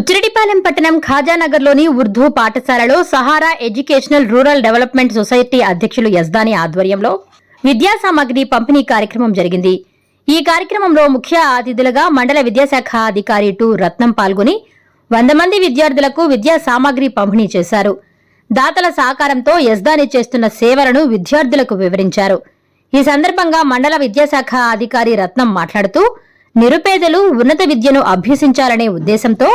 బుచ్చిరెడ్డిపాలెం పట్టణం ఖాజానగర్లోని ఉర్దూ పాఠశాలలో Sahara educational rural development society అధ్యక్షులు యజ్దాని ఆధ్వర్యంలో విద్యా సామగ్రి పంపిణీ కార్యక్రమం జరిగింది. ఈ కార్యక్రమంలో ముఖ్య అతిథులుగా మండల విద్యాశాఖ అధికారి టు రత్నం పాల్గొని వంద మంది విద్యార్థులకు విద్యా సామగ్రి పంపిణీ చేశారు. దాతల సహకారంతో యజ్దాని చేస్తున్న సేవలను విద్యార్థులకు వివరించారు. ఈ సందర్భంగా మండల విద్యాశాఖ అధికారి రత్నం మాట్లాడుతూ నిరుపేదలు ఉన్నత విద్యను అభ్యసించాలనే ఉద్దేశంతో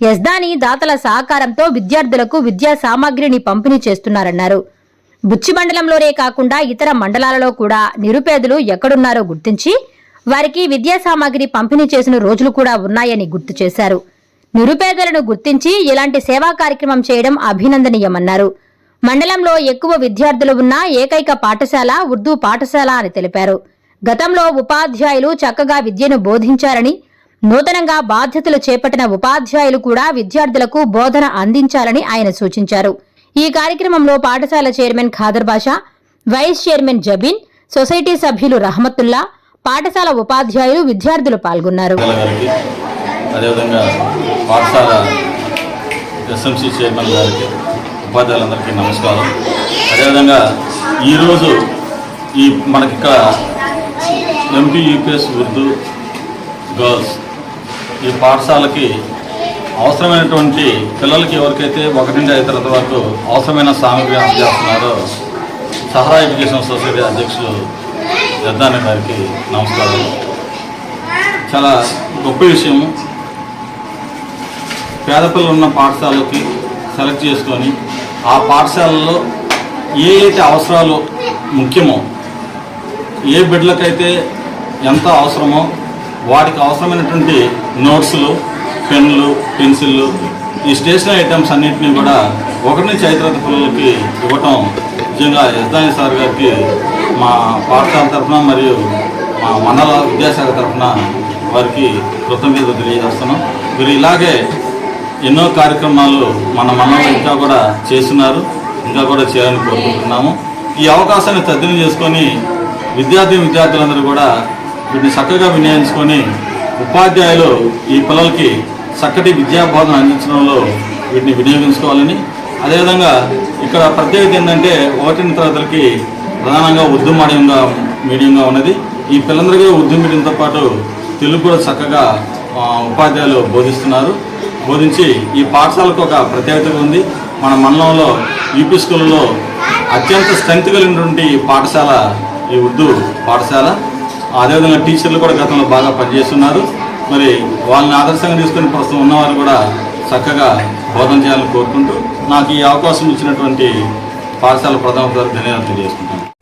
యజ్దాని దాతల సహకారంతో విద్యార్థులకు విద్యా సామాగ్రిని పంపిణీ చేస్తున్నారన్నారు. బుచ్చి మండలంలోనే కాకుండా ఇతర మండలాలలో కూడా నిరుపేదలు ఎక్కడున్నారో గుర్తించి వారికి విద్యా సామాగ్రి పంపిణీ చేసిన రోజులు కూడా ఉన్నాయని గుర్తు చేశారు. నిరుపేదలను గుర్తించి ఇలాంటి సేవా కార్యక్రమం చేయడం అభినందనీయమన్నారు. మండలంలో ఎక్కువ విద్యార్థులు ఉన్న ఏకైక పాఠశాల ఉర్దూ పాఠశాల అని తెలిపారు. గతంలో ఉపాధ్యాయులు చక్కగా విద్యను బోధించారని నూతనంగా బాధ్యతలు చేపట్టిన ఉపాధ్యాయులు కూడా విద్యార్థులకు బోధన అందించాలని ఆయన సూచించారు. ఈ కార్యక్రమంలో పాఠశాల chairman Khader Basha vice chairman Jabeen society సభ్యులు రహమతుల్లా పాఠశాల ఉపాధ్యాయులు విద్యార్థులు పాల్గొన్నారు. అదేవిధంగా పాఠశాల ఎస్ఎంసీ చైర్మన్ గారికి ఉపాధ్యాయులందరికీ నమస్కారం. అదేవిధంగా ఈరోజు ఈ మనకి ఇక్కడ ఎంపీ యూపీఎస్ ఉర్దూ గర్ల్స్ ఈ పాఠశాలకి అవసరమైనటువంటి పిల్లలకి ఎవరికైతే ఒకటి నుండి ఐదు తరగతి వరకు అవసరమైన సామగ్రి అందజేస్తున్నారో సహరా ఎడ్యుకేషన్ సొసైటీ అధ్యక్షులు జద్దాని గారికి నమస్కారం. చాలా గొప్ప విషయం పేద పిల్లలు ఉన్న పాఠశాలకి సెలెక్ట్ చేసుకొని ఆ పాఠశాలలో ఏ అయితే అవసరాలు ముఖ్యమో ఏ బిడ్డలకైతే ఎంత అవసరమో వాటికి అవసరమైనటువంటి నోట్స్లు పెన్నులు పెన్సిళ్ళు ఈ స్టేషనరీ ఐటమ్స్ అన్నింటినీ కూడా ఒకరిని నుంచి పిల్లలకి ఇవ్వటం నిజంగా యజ్దాని సార్ గారికి మా పాఠశాల తరఫున మరియు మా మండల విద్యాశాఖ తరఫున వారికి కృతజ్ఞత తెలియజేస్తున్నాం. మీరు ఇలాగే ఎన్నో కార్యక్రమాలు మన మండలం ఇంకా కూడా చేస్తున్నారు ఇంకా కూడా చేయాలని కోరుకుంటున్నాము. ఈ అవకాశాన్ని తద్దినం చేసుకొని విద్యార్థి విద్యార్థులందరూ కూడా వీటిని చక్కగా వినియోగించుకొని ఉపాధ్యాయులు ఈ పిల్లలకి చక్కటి విద్యా బోధన అందించడంలో వీటిని వినియోగించుకోవాలని అదేవిధంగా ఇక్కడ ప్రత్యేకత ఏంటంటే ఒకటిన తరగతులకి ప్రధానంగా ఉర్దూ మీడియంగా మీడియంగా ఉన్నది. ఈ పిల్లలందరికీ ఉర్దూ మీడియంతో పాటు తెలుగు కూడా చక్కగా ఉపాధ్యాయులు బోధిస్తున్నారు. బోధించి ఈ పాఠశాలకు ఒక ప్రత్యేకత ఉంది. మన మండలంలో యూపీ స్కూల్లో అత్యంత స్ట్రెంత్ కలిగినటువంటి పాఠశాల ఈ ఉర్దూ పాఠశాల. అదేవిధంగా టీచర్లు కూడా గతంలో బాగా పనిచేస్తున్నారు. మరి వాళ్ళని ఆదర్శంగా తీసుకుని ప్రస్తుతం ఉన్నవారు కూడా చక్కగా బోధన చేయాలని కోరుకుంటూ నాకు ఈ అవకాశం ఇచ్చినటువంటి పాఠశాల ప్రధాన ధన్యవాదాలు తెలియజేసుకుంటాను